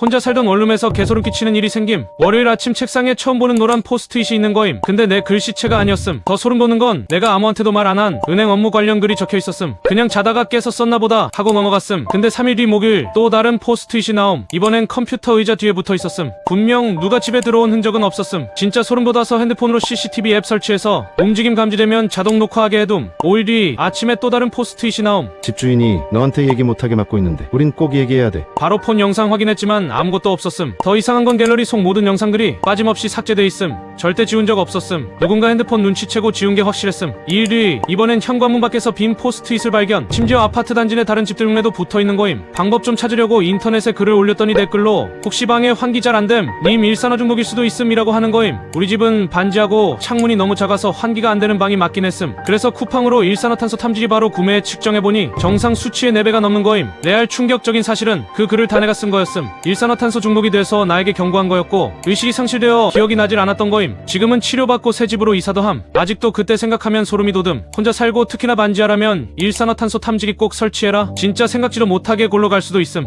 혼자 살던 원룸에서 개소름 끼치는 일이 생김. 월요일 아침 책상에 처음 보는 노란 포스트잇이 있는 거임. 근데 내 글씨체가 아니었음. 더 소름 돋는 건 내가 아무한테도 말 안 한 은행 업무 관련 글이 적혀 있었음. 그냥 자다가 깨서 썼나 보다 하고 넘어갔음. 근데 3일 뒤 목요일 또 다른 포스트잇이 나옴. 이번엔 컴퓨터 의자 뒤에 붙어 있었음. 분명 누가 집에 들어온 흔적은 없었음. 진짜 소름 돋아서 핸드폰으로 CCTV 앱 설치해서 움직임 감지되면 자동 녹화하게 해둠. 5일 뒤 아침에 또 다른 포스트잇이 나옴. 집주인이 너한테 얘기 못하게 막고 있는데 우린 꼭 얘기해야 돼. 바로 폰 영상 확인했지만 아무것도 없었음. 더 이상한 건 갤러리 속 모든 영상들이 빠짐없이 삭제돼 있음. 절대 지운 적 없었음. 누군가 핸드폰 눈치채고 지운 게 확실했음. 2일 뒤 이번엔 현관문 밖에서 빈 포스트잇을 발견. 심지어 아파트 단지 내 다른 집들 중에도 붙어 있는 거임. 방법 좀 찾으려고 인터넷에 글을 올렸더니 댓글로 혹시 방에 환기 잘 안 됨? 님 일산화 중독일 수도 있음이라고 하는 거임. 우리 집은 반지하고 창문이 너무 작아서 환기가 안 되는 방이 맞긴 했음. 그래서 쿠팡으로 일산화탄소 탐지기 바로 구매해 측정해보니 정상 수치의 4배가 넘는 거임. 레알 충격적인 사실은 그 글을 다 내가 쓴 거였음. 일산화탄소 중독이 돼서 나에게 경고한 거였고 의식이 상실되어 기억이 나질 않았던 거임. 지금은 치료받고 새 집으로 이사도 함. 아직도 그때 생각하면 소름이 돋음. 혼자 살고 특히나 반지하라면 일산화탄소 탐지기 꼭 설치해라. 진짜 생각지도 못하게 골로 갈 수도 있음.